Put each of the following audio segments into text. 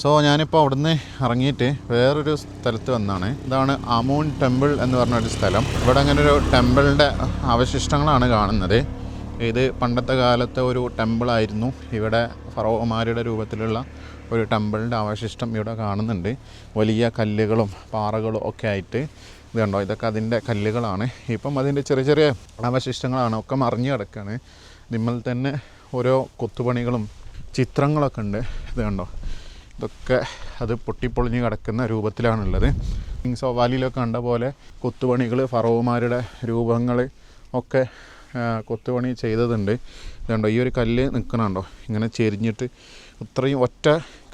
So ഞാനിപ്പോൾ അവിടുന്ന് ഇറങ്ങിയിട്ട് വേറൊരു സ്ഥലത്ത് വന്നാണ്. ഇതാണ് അമൂൺ ടെമ്പിൾ എന്ന് പറഞ്ഞ ഒരു സ്ഥലം. ഇവിടെ അങ്ങനെ ഒരു ടെമ്പിളിന്റെ അവശിഷ്ടങ്ങളാണ് കാണുന്നത്. ഇത് പണ്ടത്തെ കാലത്തെ ഒരു ടെമ്പിളായിരുന്നു ഇവിടെ ഫറോമാരുടെ രൂപത്തിലുള്ള ഒരു ടെമ്പിളിന്റെ അവശിഷ്ടം ഇവിടെ കാണുന്നുണ്ട്. വലിയ കല്ലുകളും പാറകളും ഒക്കെ ആയിട്ട് ഇത് കണ്ടോ? ഇതൊക്കെ അതിന്റെ കല്ലുകളാണ്. ഇപ്പം അതിന്റെ ചെറിയ ചെറിയ അവശിഷ്ടങ്ങളാണ്. ഒക്കെ മറിഞ്ഞു കിടക്കുകയാണ് നിമ്മൽ തന്നെ ഓരോ കൊത്തുപണികളും ചിത്രങ്ങളൊക്കെ ഉണ്ട്. ഇത് കണ്ടോ? ഇതൊക്കെ അത് പൊട്ടിപ്പൊളിഞ്ഞ് കിടക്കുന്ന രൂപത്തിലാണുള്ളത്. കിങ്സ് ഓഫ് വാലിയിലൊക്കെ കണ്ട പോലെ കൊത്തുപണികൾ ഫറോവുമാരുടെ രൂപങ്ങൾ ഒക്കെ കൊത്തുപണി ചെയ്തതുണ്ട്. ഇതുണ്ടോ? ഈ ഒരു കല്ല് നിൽക്കണുണ്ടോ ഇങ്ങനെ ചെരിഞ്ഞിട്ട് ഇത്രയും ഒറ്റ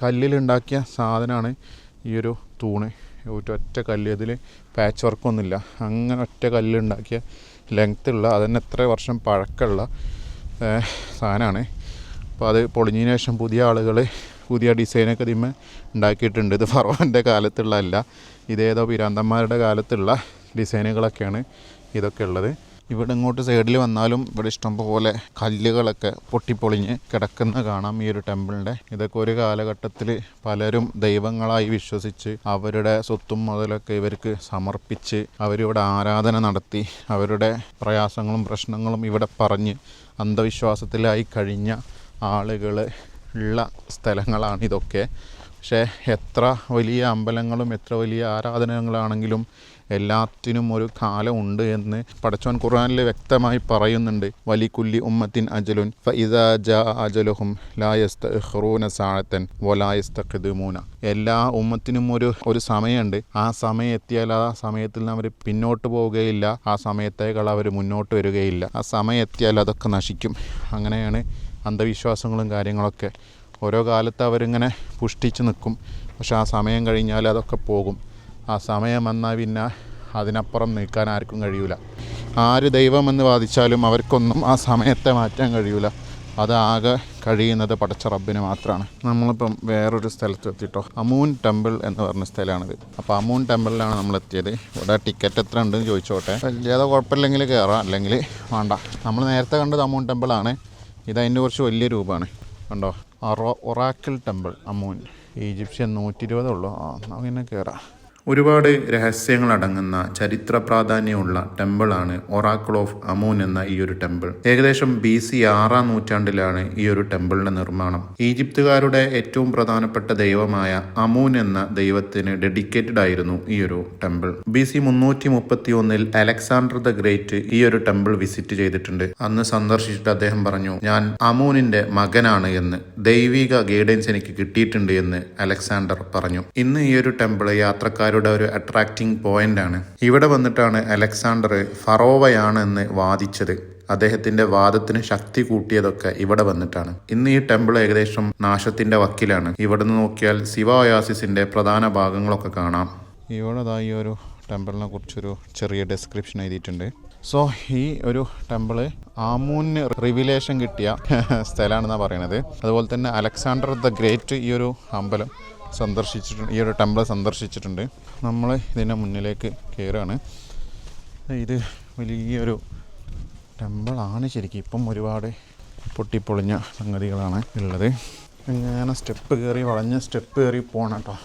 കല്ലിലുണ്ടാക്കിയ സാധനമാണ് ഈ ഒരു തൂണ്. ഒറ്റ കല്ല് ഇതിൽ പാച്ച് വർക്കൊന്നുമില്ല അങ്ങനെ ഒറ്റ കല്ലുണ്ടാക്കിയ ലെങ്ത്തുള്ള അതന്നെ എത്ര വർഷം പഴക്കമുള്ള സാധനമാണ്. അപ്പോൾ അത് പൊളിഞ്ഞതിന് ശേഷം പുതിയ ആളുകൾ പുതിയ ഡിസൈനൊക്കെ ഇതിന്മേ ഉണ്ടാക്കിയിട്ടുണ്ട്. ഇത് ഫറോന്റെ കാലത്തുള്ളതല്ല. ഇതേതോ പിരാന്തന്മാരുടെ കാലത്തുള്ള ഡിസൈനുകളൊക്കെയാണ് ഇതൊക്കെ ഉള്ളത്. ഇവിടെ ഇങ്ങോട്ട് സൈഡിൽ വന്നാലും ഇവിടെ ഇഷ്ടംപോലെ കല്ലുകളൊക്കെ പൊട്ടിപ്പൊളിഞ്ഞ് കിടക്കുന്ന കാണാം ഈ ഒരു ടെമ്പിളിന്റെ. ഇതൊക്കെ ഒരു കാലഘട്ടത്തിൽ പലരും ദൈവങ്ങളായി വിശ്വസിച്ച് അവരുടെ സ്വത്തും മുതലൊക്കെ ഇവർക്ക് സമർപ്പിച്ച് അവരിവിടെ ആരാധന നടത്തി അവരുടെ പ്രയാസങ്ങളും പ്രശ്നങ്ങളും ഇവിടെ പറഞ്ഞ് അന്ധവിശ്വാസത്തിലായി കഴിഞ്ഞ ആളുകൾ ഉള്ള സ്ഥലങ്ങളാണ് ഇതൊക്കെ. പക്ഷേ എത്ര വലിയ അമ്പലങ്ങളും എത്ര വലിയ ആരാധനകളാണെങ്കിലും എല്ലാത്തിനും ഒരു കാലമുണ്ട് എന്ന് പടച്ചോൻ ഖുർആനിൽ വ്യക്തമായി പറയുന്നുണ്ട്. വലിക്കുല്ലി ഉമ്മത്തിൻ അജലുൻ ഫഇദാ ജാ അജലുഹും ലായസ്തഖറൂന സാഴത്തൻ വലായസ്തൂന എല്ലാ ഉമ്മത്തിനും ഒരു ഒരു സമയമുണ്ട്. ആ സമയം എത്തിയാൽ ആ സമയത്തിൽ അവർ പിന്നോട്ട് പോവുകയില്ല. ആ സമയത്തേക്കാൾ അവർ മുന്നോട്ട് വരികയില്ല. ആ സമയം എത്തിയാൽ അതൊക്കെ നശിക്കും. അങ്ങനെയാണ് അന്ധവിശ്വാസങ്ങളും കാര്യങ്ങളൊക്കെ ഓരോ കാലത്ത് അവരിങ്ങനെ പുഷ്ടിച്ച് നിൽക്കും. പക്ഷെ ആ സമയം കഴിഞ്ഞാൽ അതൊക്കെ പോകും. ആ സമയം വന്നാൽ പിന്നെ അതിനപ്പുറം നിൽക്കാൻ ആർക്കും കഴിയൂല. ആര് ദൈവമെന്ന് വാദിച്ചാലും അവർക്കൊന്നും ആ സമയത്തെ മാറ്റാൻ കഴിയൂല. അത് ആകെ കഴിയുന്നത് പടച്ച റബ്ബിന് മാത്രമാണ് നമ്മളിപ്പം വേറൊരു സ്ഥലത്ത് എത്തിയിട്ടോ അമൂൻ ടെമ്പിൾ എന്ന് പറഞ്ഞ സ്ഥലമാണിത്. അപ്പോൾ അമൂൻ ടെമ്പിളിലാണ് നമ്മൾ എത്തിയത് ഇവിടെ ടിക്കറ്റ് എത്ര ഉണ്ടെന്ന് ചോദിച്ചോട്ടെ. വലിയതോ കുഴപ്പമില്ലെങ്കിൽ കയറാം. അല്ലെങ്കിൽ വേണ്ട. നമ്മൾ നേരത്തെ കണ്ടത് അമൂൻ ടെമ്പിളാണ്. ഇത് അതിന്റെ കുറച്ച് വലിയ രൂപമാണ്. കണ്ടോ? Oracle temple. അമൂൻ ഈജിപ്ഷ്യൻ നൂറ്റി ഇരുപതേ ഉള്ളൂ. ആ നമുക്ക് പിന്നെ കയറാം ഒരുപാട് രഹസ്യങ്ങൾ അടങ്ങുന്ന ചരിത്ര പ്രാധാന്യമുള്ള ടെമ്പിളാണ് ഒറാക്കിൾ ഓഫ് അമൂൻ എന്ന ഈ ഒരു ടെമ്പിൾ. ഏകദേശം ബി സി ആറാം നൂറ്റാണ്ടിലാണ് ഈ ഒരു ടെമ്പിളിന്റെ നിർമ്മാണം. ഈജിപ്തുകാരുടെ ഏറ്റവും പ്രധാനപ്പെട്ട ദൈവമായ അമൂൻ എന്ന ദൈവത്തിന് ഡെഡിക്കേറ്റഡ് ആയിരുന്നു ഈ ഒരു ടെമ്പിൾ. ബി സി മുന്നൂറ്റി മുപ്പത്തി ഒന്നിൽ അലക്സാണ്ടർ ദ ഗ്രേറ്റ് ഈ ഒരു ടെമ്പിൾ വിസിറ്റ് ചെയ്തിട്ടുണ്ട്. അന്ന് സന്ദർശിച്ചിട്ട് അദ്ദേഹം പറഞ്ഞു ഞാൻ അമൂനിന്റെ മകനാണ് എന്ന്. ദൈവിക ഗൈഡൻസ് എനിക്ക് കിട്ടിയിട്ടുണ്ട് എന്ന് അലക്സാണ്ടർ പറഞ്ഞു. ഇന്ന് ഈ ഒരു ടെമ്പിൾ യാത്രക്കാരുടെ ഒരു അട്രാക്റ്റിംഗ് പോയിന്റാണ് ഇവിടെ വന്നിട്ടാണ് അലക്സാണ്ടർ ഫറോവയാണ് എന്ന് വാദിച്ചത്. അദ്ദേഹത്തിന്റെ വാദത്തിന് ശക്തി കൂട്ടിയതൊക്കെ ഇവിടെ വന്നിട്ടാണ്. ഇന്ന് ഈ ടെമ്പിൾ ഏകദേശം നാശത്തിന്റെ വക്കിലാണ്. ഇവിടെ നിന്ന് നോക്കിയാൽ ശിവോയാസിസിന്റെ പ്രധാന ഭാഗങ്ങളൊക്കെ കാണാം. ഇവിടെ ഈ ഒരു ടെമ്പിളിനെ കുറിച്ചൊരു ചെറിയ ഡെസ്ക്രിപ്ഷൻ എഴുതിയിട്ടുണ്ട്. സോ ഈ ഒരു ടെമ്പിൾ ആമൂന് റിവിലേഷൻ കിട്ടിയ സ്ഥലമാണെന്നാണ് പറയണത്. അതുപോലെ തന്നെ അലക്സാണ്ടർ ദ ഗ്രേറ്റ് ഈ ഒരു അമ്പലം സന്ദർശിച്ചിട്ടുണ്ട് ഈ ഒരു ടെമ്പിൾ സന്ദർശിച്ചിട്ടുണ്ട്. നമ്മൾ ഇതിന്റെ മുന്നിലേക്ക് കയറുകയാണ് ഇത് വലിയൊരു ടെമ്പിളാണ് ശരിക്കും. ഇപ്പം ഒരുപാട് പൊട്ടിപ്പൊളിഞ്ഞ സംഗതികളാണ് ഉള്ളത്. ഇങ്ങനെ സ്റ്റെപ്പ് കയറി വളഞ്ഞ സ്റ്റെപ്പ് കയറി പോകണം കേട്ടോ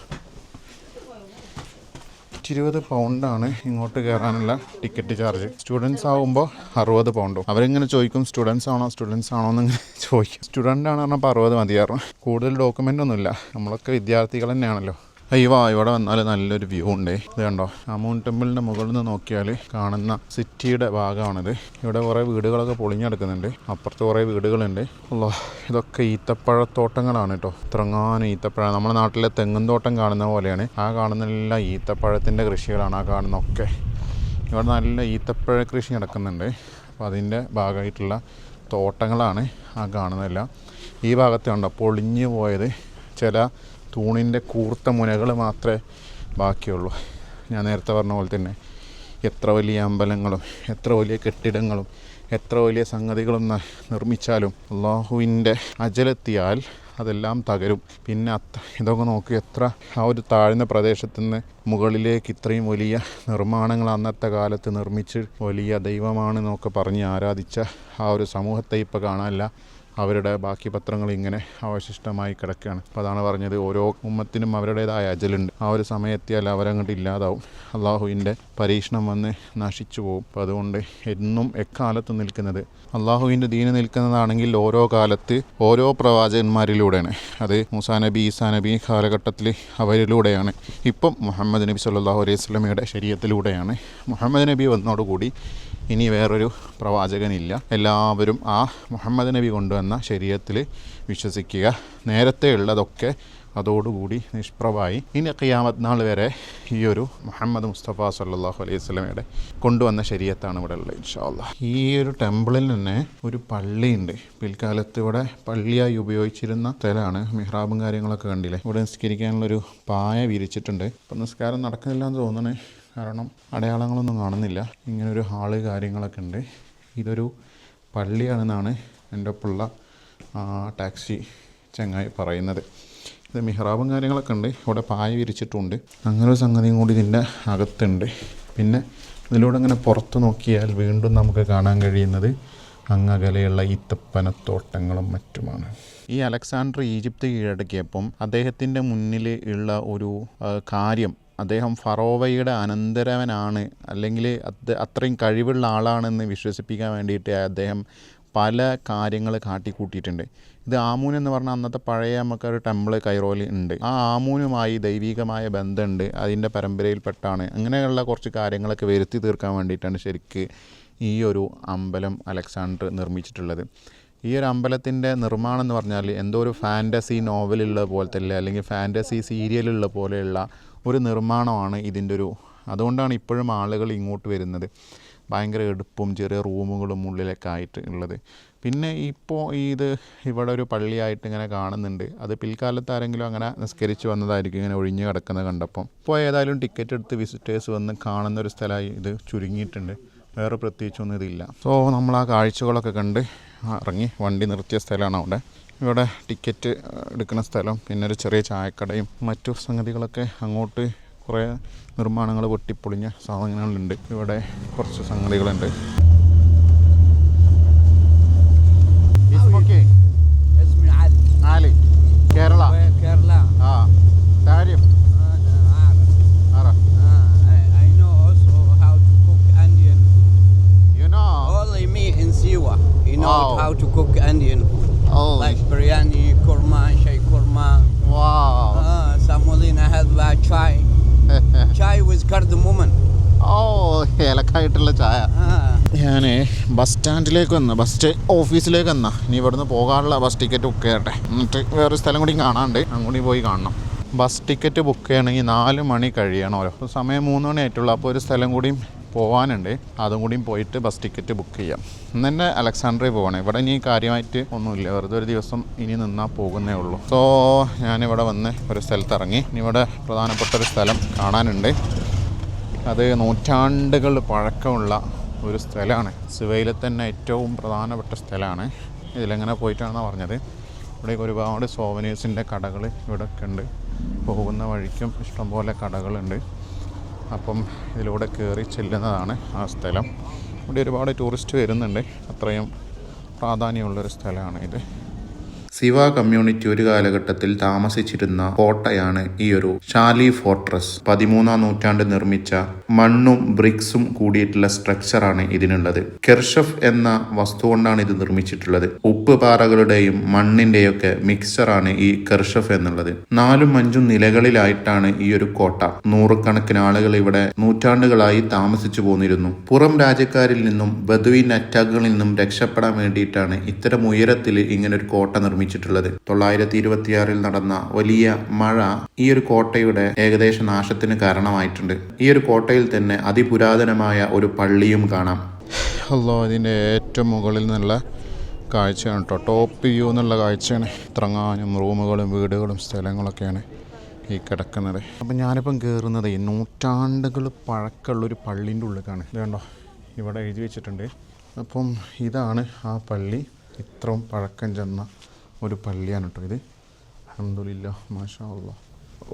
ഇരുപത് പൗണ്ടാണ് ഇങ്ങോട്ട് കയറാനുള്ള ടിക്കറ്റ് ചാർജ്. സ്റ്റുഡൻസ് ആകുമ്പോൾ അറുപത് പൗണ്ടും. അവരിങ്ങനെ ചോദിക്കും സ്റ്റുഡൻസ് ആണോ സ്റ്റുഡൻസ് ആണോ എന്ന് ഇങ്ങനെ ചോദിക്കും. സ്റ്റുഡന്റ് ആണ് പറഞ്ഞപ്പോൾ അറുപത് മതിയായിരുന്നു. കൂടുതൽ ഡോക്യുമെന്റ് ഒന്നുമില്ല. നമ്മളൊക്കെ വിദ്യാർത്ഥികൾ തന്നെയാണല്ലോ. അയ്യോ ഇവിടെ വന്നാൽ നല്ലൊരു വ്യൂ ഉണ്ട്. ഇത് കണ്ടോ? അമൂൺ ടെമ്പിളിന്റെ മുകളിൽ നിന്ന് നോക്കിയാൽ കാണുന്ന സിറ്റിയുടെ ഭാഗമാണിത്. ഇവിടെ കുറേ വീടുകളൊക്കെ പൊളിഞ്ഞെടുക്കുന്നുണ്ട്. അപ്പുറത്ത് കുറേ വീടുകളുണ്ട്. അല്ലോ ഇതൊക്കെ ഈത്തപ്പഴത്തോട്ടങ്ങളാണ് കേട്ടോ ഇത്രങ്ങാനും ഈത്തപ്പഴം. നമ്മുടെ നാട്ടിലെ തെങ്ങും തോട്ടം കാണുന്ന പോലെയാണ്. ആ കാണുന്ന ഈത്തപ്പഴത്തിന്റെ കൃഷികളാണ് ആ കാണുന്നൊക്കെ ഇവിടെ നല്ല ഈത്തപ്പഴ കൃഷി നടക്കുന്നുണ്ട്. അപ്പോൾ അതിന്റെ ഭാഗമായിട്ടുള്ള തോട്ടങ്ങളാണ് ആ കാണുന്നതെല്ലാം. ഈ ഭാഗത്ത് കണ്ടോ പൊളിഞ്ഞു പോയത്. ചില തൂണിന്റെ കൂർത്ത മുനകൾ മാത്രമേ ബാക്കിയുള്ളൂ. ഞാൻ നേരത്തെ പറഞ്ഞ പോലെ തന്നെ എത്ര വലിയ അമ്പലങ്ങളും എത്ര വലിയ കെട്ടിടങ്ങളും എത്ര വലിയ സംഗതികളും നിർമ്മിച്ചാലും അള്ളാഹുവിന്റെ അജലെത്തിയാൽ അതെല്ലാം തകരും. പിന്നെ അത്ര ഇതൊക്കെ നോക്കി എത്ര ആ ഒരു താഴ്ന്ന പ്രദേശത്തു നിന്ന് മുകളിലേക്ക് ഇത്രയും വലിയ നിർമ്മാണങ്ങൾ അന്നത്തെ കാലത്ത് നിർമ്മിച്ച് വലിയ ദൈവമാണ് എന്നൊക്കെ പറഞ്ഞ് ആരാധിച്ച ആ ഒരു സമൂഹത്തെ ഇപ്പോൾ കാണാനില്ല. അവരുടെ ബാക്കി പത്രങ്ങൾ ഇങ്ങനെ അവശിഷ്ടമായി കിടക്കുകയാണ്. അപ്പോൾ അതാണ് പറഞ്ഞത് ഓരോ ഉമ്മത്തിനും അവരുടേതായ അജലുണ്ട്. ആ ഒരു സമയത്തിയാൽ അവരങ്ങോട്ട് ഇല്ലാതാവും. അള്ളാഹുവിന്റെ പരീക്ഷണം വന്ന് നശിച്ചു പോകും അപ്പോൾ അതുകൊണ്ട് എന്നും എക്കാലത്ത് നിൽക്കുന്നത് അള്ളാഹുവിന്റെ ദീന് നിൽക്കുന്നതാണെങ്കിൽ ഓരോ കാലത്ത് ഓരോ പ്രവാചകന്മാരിലൂടെയാണ്. അത് മുസാ നബി ഈസാ നബി കാലഘട്ടത്തിൽ അവരിലൂടെയാണ്. ഇപ്പം മുഹമ്മദ് നബി സല്ലാഹു അലൈഹി സ്വലമയുടെ ശരീരത്തിലൂടെയാണ് മുഹമ്മദ് നബി വന്നതോടുകൂടി ഇനി വേറൊരു പ്രവാചകനില്ല. എല്ലാവരും ആ മുഹമ്മദ് നബി കൊണ്ടുവന്ന ശരീരത്തിൽ വിശ്വസിക്കുക. നേരത്തെ ഉള്ളതൊക്കെ അതോടുകൂടി നിഷ്പ്രഭായി. ഇനി ഖിയാമത്ത് നാൾ വരെ ഈ ഒരു മുഹമ്മദ് മുസ്തഫ സല്ലാഹു അലൈഹി സ്വലമയുടെ കൊണ്ടുവന്ന ശരീരത്താണ് ഇവിടെ ഉള്ളത് ഇൻഷാല്ല ഈ ഒരു ടെമ്പിളിൽ തന്നെ ഒരു പള്ളിയുണ്ട്. പിൽക്കാലത്ത് ഇവിടെ പള്ളിയായി ഉപയോഗിച്ചിരുന്ന സ്ഥലമാണ്. മിഹ്റാബും കാര്യങ്ങളൊക്കെ കണ്ടില്ലേ? ഇവിടെ നിസ്കരിക്കാനുള്ളൊരു പായ വിരിച്ചിട്ടുണ്ട്. അപ്പം നിസ്കാരം നടക്കുന്നില്ല എന്ന് തോന്നണേ. കാരണം അടയാളങ്ങളൊന്നും കാണുന്നില്ല. ഇങ്ങനൊരു ഹാൾ കാര്യങ്ങളൊക്കെ ഉണ്ട്. ഇതൊരു പള്ളിയാണെന്നാണ് എന്റെ ഒപ്പമുള്ള ടാക്സി ചങ്ങായി പറയുന്നത്. ഇത് മിഹ്റാബും കാര്യങ്ങളൊക്കെ ഉണ്ട്. ഇവിടെ പായ വിരിച്ചിട്ടുണ്ട്. അങ്ങനെ ഒരു സംഗതിയും കൂടി ഇതിന്റെ അകത്തുണ്ട്. പിന്നെ ഇതിലൂടെ അങ്ങനെ പുറത്ത് നോക്കിയാൽ വീണ്ടും നമുക്ക് കാണാൻ കഴിയുന്നത് അങ്ങകലെയുള്ള ഈത്തപ്പനത്തോട്ടങ്ങളും മറ്റുമാണ്. ഈ അലക്സാണ്ടർ ഈജിപ്ത് കീഴടക്കിയപ്പം അദ്ദേഹത്തിന്റെ മുന്നിൽ ഉള്ള ഒരു കാര്യം അദ്ദേഹം ഫറോവയുടെ അനന്തരവനാണ്. അല്ലെങ്കിൽ അത് അത്രയും കഴിവുള്ള ആളാണെന്ന് വിശ്വസിപ്പിക്കാൻ വേണ്ടിയിട്ട് അദ്ദേഹം പല കാര്യങ്ങൾ കാട്ടിക്കൂട്ടിയിട്ടുണ്ട്. ഇത് ആമൂൻ എന്ന് പറഞ്ഞാൽ അന്നത്തെ പഴയ നമുക്കൊരു ടെമ്പിൾ കൈറോയിൽ ഉണ്ട്. ആ ആമൂനുമായി ദൈവികമായ ബന്ധമുണ്ട്. അതിന്റെ പരമ്പരയിൽപ്പെട്ടാണ്. അങ്ങനെയുള്ള കുറച്ച് കാര്യങ്ങളൊക്കെ വരുത്തി തീർക്കാൻ വേണ്ടിയിട്ടാണ് ശരിക്ക് ഈ ഒരു അമ്പലം അലക്സാണ്ടർ നിർമ്മിച്ചിട്ടുള്ളത്. ഈ ഒരു അമ്പലത്തിന്റെ നിർമ്മാണം എന്ന് പറഞ്ഞാൽ എന്തോ ഒരു ഫാന്റസി നോവലുള്ള പോലത്തെ അല്ലേ അല്ലെങ്കിൽ ഫാന്റസി സീരിയലുള്ള പോലെയുള്ള ഒരു നിർമ്മാണമാണ് ഇതിന്റെ ഒരു അതുകൊണ്ടാണ് ഇപ്പോഴും ആളുകൾ ഇങ്ങോട്ട് വരുന്നത്. ഭയങ്കര എടുപ്പും ചെറിയ റൂമുകളും ഉള്ളിലൊക്കെ ആയിട്ട് ഉള്ളത്. പിന്നെ ഇപ്പോൾ ഇത് ഇവിടെ ഒരു പള്ളിയായിട്ട് ഇങ്ങനെ കാണുന്നുണ്ട്. അത് പിൽക്കാലത്ത് ആരെങ്കിലും അങ്ങനെ നിസ്കരിച്ച് വന്നതായിരിക്കും ഇങ്ങനെ ഒഴിഞ്ഞു കിടക്കുന്നത് കണ്ടപ്പം ഇപ്പോൾ ഏതായാലും ടിക്കറ്റ് എടുത്ത് വിസിറ്റേഴ്സ് വന്ന് കാണുന്ന ഒരു സ്ഥലമായി ഇത് ചുരുങ്ങിയിട്ടുണ്ട്. വേറെ പ്രത്യേകിച്ചൊന്നും ഇതില്ല. സോ നമ്മൾ ആ കാഴ്ചകളൊക്കെ കണ്ട് ഇറങ്ങി വണ്ടി നിർത്തിയ സ്ഥലമാണ് അവിടെ. ഇവിടെ ടിക്കറ്റ് എടുക്കുന്ന സ്ഥലം പിന്നെ ഒരു ചെറിയ ചായക്കടയും മറ്റു സംഗതികളൊക്കെ അങ്ങോട്ട് കുറേ നിർമ്മാണങ്ങൾ വെട്ടിപ്പൊളിഞ്ഞ സാധനങ്ങളുണ്ട്. ഇവിടെ കുറച്ച് സംഗതികളുണ്ട്. കേരള ഏലക്കായിട്ടുള്ള ചായ. ഞാൻ ബസ് സ്റ്റാൻഡിലേക്ക് വന്ന ബസ് ഓഫീസിലേക്ക് വന്ന. ഇനി ഇവിടുന്ന് പോകാനുള്ള ബസ് ടിക്കറ്റ് ബുക്ക് ചെയ്യട്ടെ. എന്നിട്ട് വേറൊരു സ്ഥലം കൂടി കാണാണ്ട് അങ്ങോട്ട് പോയി കാണണം. ബസ് ടിക്കറ്റ് ബുക്ക് ചെയ്യണമെങ്കിൽ നാല് മണി കഴിയണം ഓരോ. സമയം മൂന്ന് മണി ആയിട്ടുള്ളൂ. അപ്പോൾ ഒരു സ്ഥലം കൂടിയും പോകാനുണ്ട് അതും കൂടിയും പോയിട്ട് ബസ് ടിക്കറ്റ് ബുക്ക് ചെയ്യാം. ഇന്ന് തന്നെ അലക്സാണ്ടറിൽ പോകണം ഇവിടെ ഇനി കാര്യമായിട്ട് ഒന്നുമില്ല. വെറുതെ ഒരു ദിവസം ഇനി നിന്നാൽ പോകുന്നേ ഉള്ളൂ. സോ ഞാനിവിടെ വന്ന് ഒരു സ്ഥലത്ത് ഇറങ്ങി. ഇനി ഇവിടെ പ്രധാനപ്പെട്ട ഒരു സ്ഥലം കാണാനുണ്ട്. അത് നൂറ്റാണ്ടുകൾ പഴക്കമുള്ള ഒരു സ്ഥലമാണ്. സിവയിലെ തന്നെ ഏറ്റവും പ്രധാനപ്പെട്ട സ്ഥലമാണ്. ഇതിലെങ്ങനെ പോയിട്ടാണെന്നാണ് പറഞ്ഞത്. ഇവിടേക്ക് ഒരുപാട് സോവനീസിന്റെ കടകൾ ഇവിടെ ഒക്കെ ഉണ്ട്. പോകുന്ന വഴിക്കും ഇഷ്ടംപോലെ കടകളുണ്ട്. അപ്പം ഇതിലൂടെ കയറി ചെല്ലുന്നതാണ് ആ സ്ഥലം. ഇവിടെ ഒരുപാട് ടൂറിസ്റ്റ് വരുന്നുണ്ട്. അത്രയും പ്രാധാന്യമുള്ളൊരു സ്ഥലമാണ് ഇത് സിവ കമ്മ്യൂണിറ്റി ഒരു കാലഘട്ടത്തിൽ താമസിച്ചിരുന്ന കോട്ടയാണ് ഈ ഒരു ഷാലി ഫോർട്രസ്. പതിമൂന്നാം നൂറ്റാണ്ട് നിർമ്മിച്ച മണ്ണും ബ്രിക്സും കൂടിയിട്ടുള്ള സ്ട്രക്ചറാണ് ഇതിനുള്ളത്. കെർഷഫ് എന്ന വസ്തു കൊണ്ടാണ് ഇത് നിർമ്മിച്ചിട്ടുള്ളത്. ഉപ്പ് പാറകളുടെയും മണ്ണിന്റെയൊക്കെ മിക്സറാണ് ഈ കെർഷഫ് എന്നുള്ളത്. നാലും അഞ്ചും നിലകളിലായിട്ടാണ് ഈ ഒരു കോട്ട. നൂറുകണക്കിന് ആളുകൾ ഇവിടെ നൂറ്റാണ്ടുകളായി താമസിച്ചു പോന്നിരുന്നു. പുറം രാജ്യക്കാരിൽ നിന്നും ബദുവിൻ അറ്റാക്കുകളിൽ നിന്നും രക്ഷപ്പെടാൻ വേണ്ടിയിട്ടാണ് ഇത്തരം ഉയരത്തിൽ ഇങ്ങനെ ഒരു കോട്ട നിർമ്മിച്ചിട്ടുള്ളത് തൊള്ളായിരത്തി ഇരുപത്തിയാറിൽ നടന്ന വലിയ മഴ ഈ ഒരു കോട്ടയുടെ ഏകദേശ നാശത്തിന് കാരണമായിട്ടുണ്ട്. ഈ ഒരു കോട്ടയിൽ തന്നെ അതിപുരാതനമായ ഒരു പള്ളിയും കാണാം. അല്ലോ ഇതിന്റെ ഏറ്റവും മുകളിൽ നിന്നുള്ള കാഴ്ചയാണ് കേട്ടോ. ടോപ്പ് വ്യൂ എന്നുള്ള കാഴ്ചയാണ്. ഇത്രങ്ങാനും റൂമുകളും വീടുകളും സ്ഥലങ്ങളൊക്കെയാണ് ഈ കിടക്കുന്നത്. അപ്പം ഞാനിപ്പം കയറുന്നത് നൂറ്റാണ്ടുകൾ പഴക്കമുള്ളൊരു പള്ളീന്റെ ഉള്ളിലേക്കാണ്. ഇത് കണ്ടോ? ഇവിടെ എഴുതി വെച്ചിട്ടുണ്ട്. അപ്പം ഇതാണ് ആ പള്ളി. ഇത്രയും പഴക്കം ചെന്ന ഒരു പള്ളിയാണ് കേട്ടോ ഇത്. അഹമ്മദില്ല മാഷാ അല്ലാ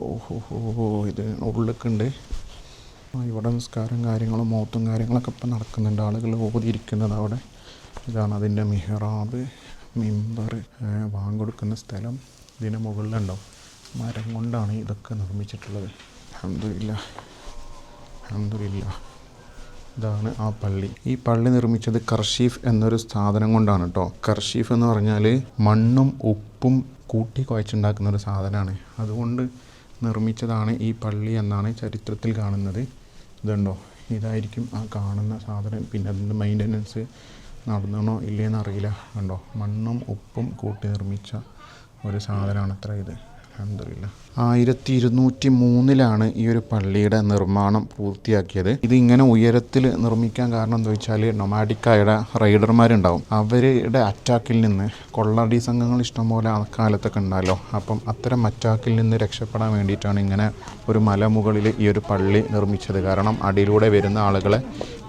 ഓഹോ ഇത് ഉള്ളൊക്കെ ഉണ്ട് ഇവിടെ നിസ്കാരം കാര്യങ്ങളും മോത്തും കാര്യങ്ങളൊക്കെ ഇപ്പം നടക്കുന്നുണ്ട്. ആളുകൾ ഓതിയിരിക്കുന്നത് അവിടെ. ഇതാണ് അതിന്റെ മിഹ്റാബ് മിമ്പർ വാങ്ങൊടുക്കുന്ന സ്ഥലം ഇതിന് മുകളിലുണ്ടോ? മരം കൊണ്ടാണ് ഇതൊക്കെ നിർമ്മിച്ചിട്ടുള്ളത്. അഹമ്മദില്ല അഹമ്മദില്ല ഇതാണ് ആ പള്ളി. ഈ പള്ളി നിർമ്മിച്ചത് കർഷീഫ് എന്നൊരു സാധനം കൊണ്ടാണ് കേട്ടോ കർഷീഫ് എന്ന് പറഞ്ഞാൽ മണ്ണും ഉപ്പും കൂട്ടി കുഴച്ചുണ്ടാക്കുന്ന ഒരു സാധനമാണ് അതുകൊണ്ട് നിർമ്മിച്ചതാണ് ഈ പള്ളി എന്നാണ് ചരിത്രത്തിൽ കാണുന്നത്. ഇതുണ്ടോ? ഇതായിരിക്കും ആ കാണുന്ന സാധനം. പിന്നെ അതിന്റെ മെയിന്റനൻസ് നടന്നണോ ഇല്ലേന്നറിയില്ല കണ്ടോ? മണ്ണും ഉപ്പും കൂട്ടി നിർമ്മിച്ച ഒരു സാധനമാണ് അത്ര ഇത്. അലഹമില്ല ആയിരത്തി ഇരുന്നൂറ്റി മൂന്നിലാണ് ഈ ഒരു പള്ളിയുടെ നിർമ്മാണം പൂർത്തിയാക്കിയത്. ഇത് ഇങ്ങനെ ഉയരത്തിൽ നിർമ്മിക്കാൻ കാരണം എന്താ വെച്ചാൽ നൊമാഡിക്കായുടെ റൈഡർമാരുണ്ടാവും. അവരുടെ അറ്റാക്കിൽ നിന്ന് കൊള്ളടി സംഘങ്ങൾ ഇഷ്ടംപോലെ ആ കാലത്തൊക്കെ ഉണ്ടല്ലോ അപ്പം അത്തരം അറ്റാക്കിൽ നിന്ന് രക്ഷപ്പെടാൻ വേണ്ടിയിട്ടാണ് ഇങ്ങനെ ഒരു മലമുകളിൽ ഈ ഒരു പള്ളി നിർമ്മിച്ചത്. കാരണം അടിയിലൂടെ വരുന്ന ആളുകളെ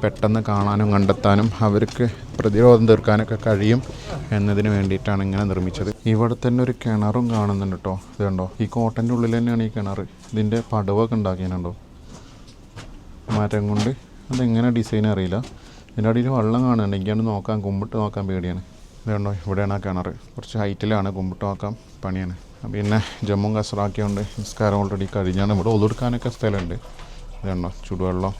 പെട്ടെന്ന് കാണാനും കണ്ടെത്താനും അവർക്ക് പ്രതിരോധം തീർക്കാനൊക്കെ കഴിയും എന്നതിന് വേണ്ടിയിട്ടാണ് ഇങ്ങനെ നിർമ്മിച്ചത്. ഇവിടെ തന്നെ ഒരു കിണറും കാണുന്നുണ്ട് കേട്ടോ ഇത് കണ്ടോ? ഈ കോട്ടന്റെ ഉള്ളിൽ തന്നെയാണ് ഈ കിണർ ഇതിന്റെ പടവൊക്കെ ഉണ്ടാക്കിയിട്ടുണ്ടോ. മരം കൊണ്ട് അതെങ്ങനെ ഡിസൈൻ അറിയില്ല. ഇതിന്റെ അടിയിൽ വെള്ളം കാണുന്നുണ്ട്. എനിക്കാണ് നോക്കാൻ കുമ്പിട്ട് നോക്കാൻ പേടിയാണ്. ഇതുണ്ടോ ഇവിടെയാണ് ആ കിണർ കുറച്ച് ഹൈറ്റിലാണ്. കുമ്പിട്ട് നോക്കാൻ പണിയാണ്. പിന്നെ ജമ്മു കസറാക്കിയോണ്ട് നിസ്കാരം ഓൾറെഡി കഴിഞ്ഞാണ്. ഇവിടെ ഒതുടുക്കാനൊക്കെ സ്ഥലമുണ്ട്. ഇതുണ്ടോ ചുടുവെള്ളം.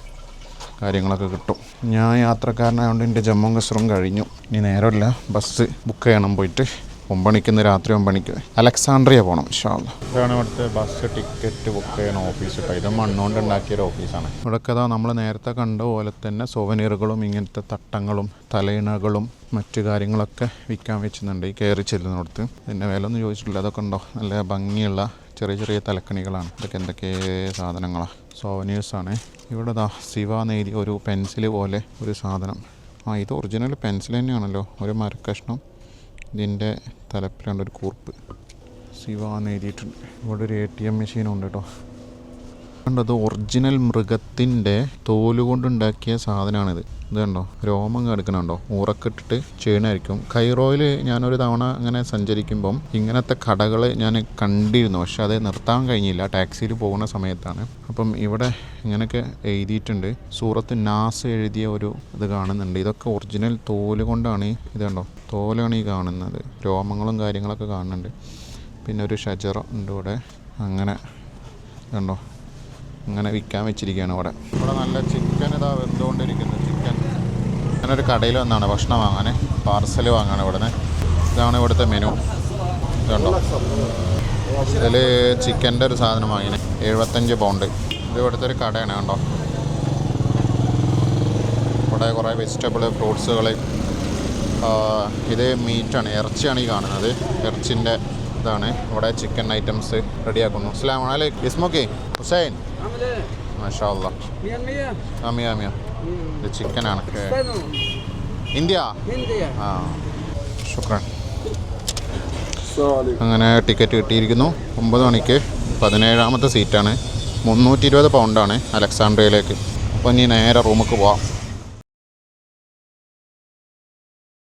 കാര്യങ്ങളൊക്കെ കിട്ടും. ഞാൻ യാത്രക്കാരനായതുകൊണ്ട് എന്റെ ജമ്മു കഴിഞ്ഞു. ഇനി നേരമില്ല. ബസ് ബുക്ക് ചെയ്യണം പോയിട്ട്. ഒമ്പണിക്ക് ഇന്ന് രാത്രി ഒമ്പണിക്ക് അലക്സാണ്ട്രിയ പോകണം ഇൻഷാല്ല ഇതാണ് ഇവിടുത്തെ ബസ് ടിക്കറ്റ് ബുക്ക് ചെയ്യുന്ന ഓഫീസ് കേട്ടോ ഇത് മണ്ണുകൊണ്ട് ഉണ്ടാക്കിയ ഒരു ഓഫീസാണ് അതാ നമ്മൾ നേരത്തെ കണ്ട പോലെ തന്നെ സോവനീറുകളും ഇങ്ങനത്തെ തട്ടങ്ങളും തലയിണകളും മറ്റു കാര്യങ്ങളൊക്കെ വിൽക്കാൻ വെച്ചിട്ടുണ്ട് ഈ കയറി ചെല്ലുന്നിടത്ത്. ഇതിന്റെ വില ഒന്നും ചോദിച്ചിട്ടില്ല. അതൊക്കെ ഉണ്ടോ? നല്ല ഭംഗിയുള്ള ചെറിയ ചെറിയ തലക്കണികളാണ്. ഇതൊക്കെ എന്തൊക്കെ സാധനങ്ങളാണ് സോവനീഴ്സാണ് ഇവിടെ ദാ ശിവ നേരി ഒരു പെൻസിൽ പോലെ ഒരു സാധനം. ആ ഇത് ഒറിജിനൽ പെൻസിൽ തന്നെയാണല്ലോ. ഒരു മരക്കഷ്ണം. ഇതിന്റെ തലപ്പിലാണ് ഒരു കൂർപ്പ്. ശിവ എന്ന് എഴുതിയിട്ടുണ്ട്. ഇവിടെ ഒരു എ ടി എം മെഷീനും ഉണ്ട് കേട്ടോ. കണ്ടത് ഒറിജിനൽ മൃഗത്തിന്റെ തോലുകൊണ്ടുണ്ടാക്കിയ സാധനമാണിത്. ഇത് കണ്ടോ രോമം കിടക്കണുണ്ടോ ഉറക്കിട്ടിട്ട് ചെയ്യണമായിരിക്കും കൈറോയിൽ ഞാനൊരു തവണ ഇങ്ങനെ സഞ്ചരിക്കുമ്പം ഇങ്ങനത്തെ കടകൾ ഞാൻ കണ്ടിരുന്നു. പക്ഷെ അത് നിർത്താൻ കഴിഞ്ഞില്ല. ടാക്സിയിൽ പോകുന്ന സമയത്താണ്. അപ്പം ഇവിടെ ഇങ്ങനെയൊക്കെ എഴുതിയിട്ടുണ്ട്. സൂറത്ത് നാസ് എഴുതിയ ഒരു ഇത് കാണുന്നുണ്ട്. ഇതൊക്കെ ഒറിജിനൽ തോൽ കൊണ്ടാണ് ഇത് കണ്ടോ? തോലാണ് ഈ കാണുന്നത്. രോമങ്ങളും കാര്യങ്ങളൊക്കെ കാണുന്നുണ്ട്. പിന്നെ ഒരു ഷജറ ഉണ്ട് ഇവിടെ. അങ്ങനെ കണ്ടോ? അങ്ങനെ വിൽക്കാൻ വെച്ചിരിക്കുകയാണ് ഇവിടെ. ഇവിടെ നല്ല ചിക്കൻ ഇതാ വെന്തുകൊണ്ടിരിക്കുന്നത് ഞാനൊരു കടയിൽ വന്നാണ് ഭക്ഷണം വാങ്ങാൻ. പാർസൽ വാങ്ങാണ് ഇവിടുന്ന്. ഇതാണ് ഇവിടുത്തെ മെനു. ഇതുണ്ടോ? ഇതിൽ ചിക്കന്റെ ഒരു സാധനം വാങ്ങിന്. എഴുപത്തഞ്ച് പൗണ്ട്. ഇത് ഇവിടുത്തെ ഒരു കടയാണ് കണ്ടോ? ഇവിടെ കുറേ വെജിറ്റബിൾ ഫ്രൂട്ട്സുകൾ ഇത് മീറ്റാണ്. ഇറച്ചിയാണ് ഈ കാണുന്നത്. ഇറച്ചിന്റെ ഇതാണ്. ഇവിടെ ചിക്കൻ ഐറ്റംസ് റെഡിയാക്കുന്നു. അസ്ലാം അലൈക്കും. ഇസ്മോക്കെ ഹുസൈൻ. മാഷാ അല്ലാ അമിയ അമിയ ഇത് ചിക്കനാണ്. ഇന്ത്യ? ആ. ശുക്രൻ. അങ്ങനെ ടിക്കറ്റ് കിട്ടിയിരിക്കുന്നു. ഒമ്പത് മണിക്ക് പതിനേഴാമത്തെ സീറ്റാണ്. മുന്നൂറ്റി ഇരുപത് പൗണ്ടാണ് അലക്സാണ്ട്രയിലേക്ക്. അപ്പോൾ ഇനി നേരെ റൂമിലേക്ക് പോവാം.